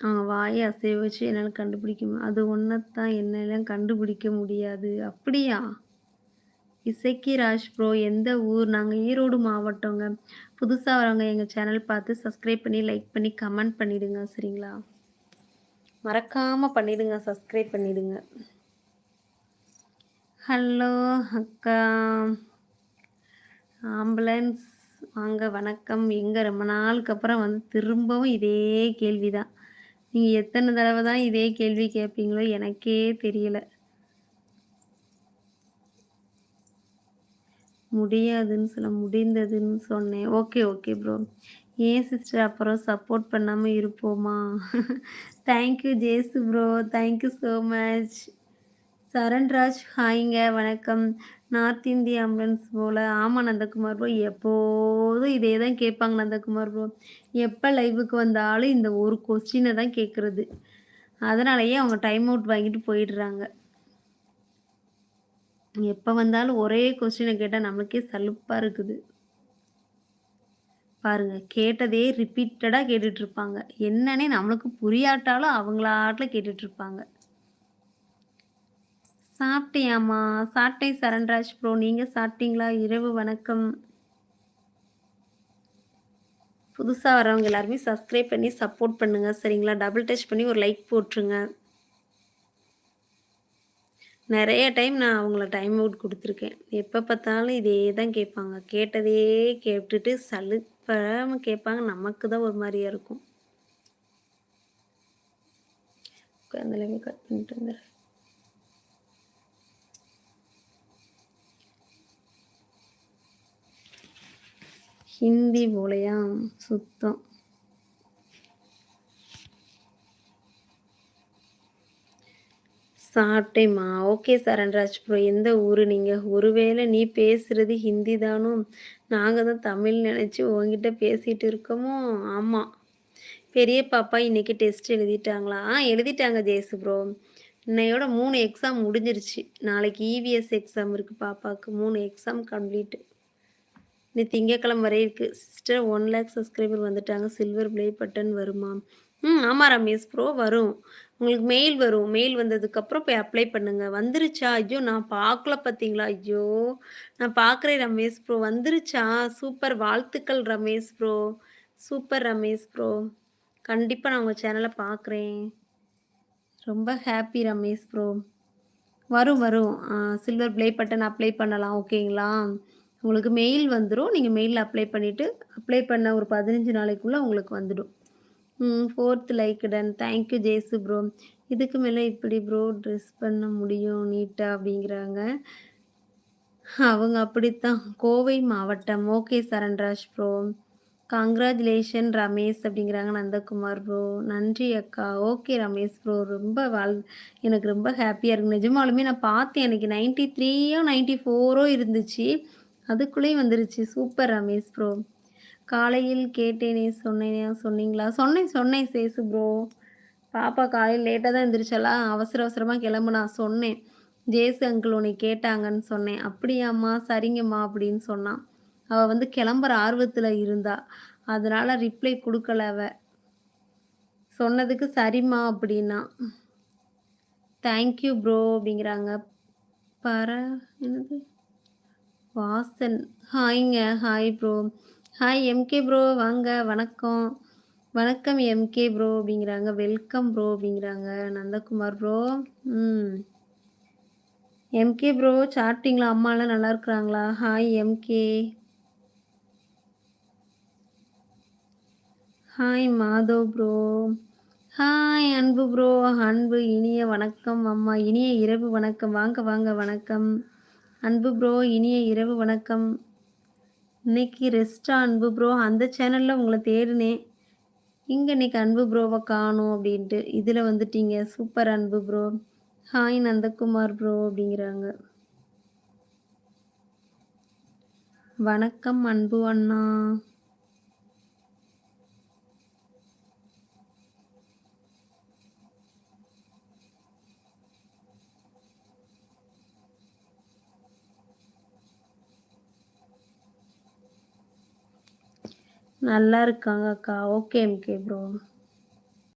அவங்க வாயை அசைய வச்சு என்னால் கண்டுபிடிக்க அது ஒன்னத்தான் என்னெல்லாம் கண்டுபிடிக்க முடியாது. அப்படியா? இசக்கி ராஜ் ப்ரோ எந்த ஊர்? நாங்கள் ஈரோடு மாவட்டங்க. புதுசாக வரவங்க எங்கள் சேனல் பார்த்து சப்ஸ்கிரைப் பண்ணி, லைக் பண்ணி, கமெண்ட் பண்ணிவிடுங்க சரிங்களா? மறக்காமல் பண்ணிவிடுங்க சப்ஸ்கிரைப் பண்ணிவிடுங்க ஹலோ அக்கா. ஆம்புலன்ஸ் வாங்க வணக்கம். எங்கே ரொம்ப நாளுக்கு அப்புறம் வந்து திரும்பவும் இதே கேள்விதான். நீங்க எத்தன தடவை தான் இதே கேள்வி கேட்பீங்களோ எனக்கே தெரியல. முடியாதுன்னு சொல்ல முடிந்ததுன்னு சொன்னேன். Okay, okay bro. ஏன் சிஸ்டர் அப்புறம் சப்போர்ட் பண்ணாம இருப்போமா? Thank you Jesu bro. Thank you so much. Saranraj ஹாய்ங்க வணக்கம். நார்த் இந்திய ஆம்புலன்ஸ் போல. ஆமாம் நந்தகுமார் ப்ரோ. எப்போதும் இதே தான் கேட்பாங்க நந்தகுமார் ப்ரோ. எப்போ லைவுக்கு வந்தாலும் இந்த ஒரு கொஸ்டினை தான் கேட்குறது அதனாலேயே அவங்க டைம் அவுட் வாங்கிட்டு போயிடுறாங்க. எப்போ வந்தாலும் ஒரே கொஸ்டினை கேட்டால் நமக்கே சலுப்பாக இருக்குது. பாருங்கள் கேட்டதே ரிப்பீட்டடாக கேட்டுட்ருப்பாங்க என்னன்னே நம்மளுக்கு புரியாட்டாலும் அவங்களாட்டில் கேட்டுட்ருப்பாங்க சாப்பிட்டியாம்மா? சாப்பிட்டேன் சரண்ராஜ் ப்ரோ. நீங்கள் சாப்பிட்டீங்களா? இரவு வணக்கம். புதுசாக வரவங்க எல்லாருமே சப்ஸ்கிரைப் பண்ணி சப்போர்ட் பண்ணுங்க. சரிங்களா? டபுள் டச் பண்ணி ஒரு லைக் போட்டுருங்க. நிறைய டைம் நான் அவங்கள டைம் அவுட் கொடுத்துருக்கேன் எப்போ பார்த்தாலும் இதே தான் கேட்பாங்க. கேட்டதே கேட்டுட்டு சலுப்பாமல் கேட்பாங்க. நமக்கு தான் ஒரு மாதிரியாக இருக்கும். அந்த கட் பண்ணிட்டு வந்துடுறேன் ஹிந்தி போலையா சுத்தம். சாப்பிட்டேம்மா. Okay Saranraj bro. எந்த ஊர் நீங்கள் ஒருவேளை நீ பேசுகிறது ஹிந்தி தானோ? நாங்கள் தான் தமிழ் நினச்சி உங்ககிட்ட பேசிகிட்டு இருக்கோமோ? ஆமாம் பெரிய பாப்பா இன்றைக்கி டெஸ்ட் எழுதிட்டாங்களா? ஆ எழுதிட்டாங்க ஜெயசு ப்ரோ. இன்னையோட மூணு எக்ஸாம் முடிஞ்சிருச்சு. நாளைக்கு இவிஎஸ் எக்ஸாம் இருக்குது பாப்பாவுக்கு மூணு எக்ஸாம் கம்ப்ளீட்டு இன்னும் திங்கக்கிழமை வரை இருக்கு. சிஸ்டர் ஒன் லேக் சப்ஸ்கிரைபர் வந்துட்டாங்க. சில்வர் ப்ளே பட்டன் வருமா? ம். ஆமாம் ரமேஷ் ப்ரோ வரும். உங்களுக்கு மெயில் வரும். மெயில் வந்ததுக்கப்புறம் போய் அப்ளை பண்ணுங்க. வந்துருச்சா? ஐயோ! நான் பார்க்கல பார்த்தீங்களா? ஐயோ! நான் பார்க்குறேன் ரமேஷ் ப்ரோ. வந்துருச்சா? சூப்பர் வாழ்த்துக்கள் Ramesh bro. Super Ramesh bro. கண்டிப்பாக நான் உங்கள் சேனலை பார்க்குறேன். ரொம்ப ஹாப்பி ரமேஷ் ப்ரோ. வரும், வரும். சில்வர் ப்ளே பட்டன் அப்ளை பண்ணலாம். ஓகேங்களா? உங்களுக்கு மெயில் வந்துடும் நீங்கள் மெயிலில் அப்ளை பண்ணிவிட்டு அப்ளை பண்ண ஒரு பதினஞ்சு நாளைக்குள்ளே உங்களுக்கு வந்துடும். ம். 4த் like done. Thank you Jesu bro. இதுக்கு மேலே இப்படி ப்ரோ ட்ரெஸ் பண்ண முடியும் நீட்டாக அப்படிங்கிறாங்க. அவங்க அப்படித்தான். கோவை மாவட்டம். Okay Saranraj bro. Congratulation Ramesh அப்படிங்கிறாங்க நந்தகுமார் ப்ரோ. நன்றி அக்கா. Okay Ramesh bro. ரொம்ப வாழ் எனக்கு ரொம்ப ஹாப்பியாக இருக்கு. நிஜமாலுமே நான் பார்த்தேன். எனக்கு நைன்ட்டி த்ரீயோ நைன்ட்டி ஃபோரோ இருந்துச்சு. அதுக்குள்ளேயும் வந்துருச்சு. Super Ramesh bro. காலையில் கேட்டேனே சொன்னேனே சொன்னீங்களா? சொன்னேன், சொன்னேன் சேசு ப்ரோ. பாப்பா காலையில் லேட்டாக தான் எந்திரிச்சாளா? அவசர அவசரமாக கிளம்புனா. சொன்னேன். ஜேசு அங்கிள் உன்னை கேட்டாங்கன்னு சொன்னேன். அப்படியாம்மா? சரிங்கம்மா அப்படின்னு சொன்னான் அவள் வந்து கிளம்புற ஆர்வத்தில் இருந்தா. அதனால் ரிப்ளை கொடுக்கல அவ. சொன்னதுக்கு சரிம்மா அப்படின்னா. தேங்க் யூ ப்ரோ அப்படிங்கிறாங்க. பர என்னது? Vasan. ஹாய்ங்க. Hi bro. Hi MK bro வாங்க. வணக்கம். வணக்கம் எம்கே ப்ரோ அப்படிங்கிறாங்க. வெல்கம் ப்ரோ அப்படிங்கிறாங்க. நந்தகுமார் ப்ரோ. ம். எம்கே ப்ரோ சாப்பிட்டீங்களா? அம்மாலாம் நல்லா இருக்கிறாங்களா? Hi MK. Hi Madhav bro. Hi Anbu bro. Anbu இனிய வணக்கம் அம்மா. இனிய இரவு வணக்கம். வாங்க, வாங்க வணக்கம். அன்பு ப்ரோ இனிய இரவு வணக்கம். இன்னைக்கு ரெஸ்டா அன்பு ப்ரோ? அந்த சேனலில் உங்களை தேடினேன் இங்கே இன்னைக்கு அன்பு ப்ரோவை காணும் அப்படின்ட்டு. இதில் வந்துட்டீங்க. சூப்பர் அன்பு ப்ரோ. ஹாய் நந்தகுமார் ப்ரோ அப்படிங்கிறாங்க. வணக்கம் அன்பு அண்ணா. நல்லா இருக்காங்க அக்கா. Okay MK bro.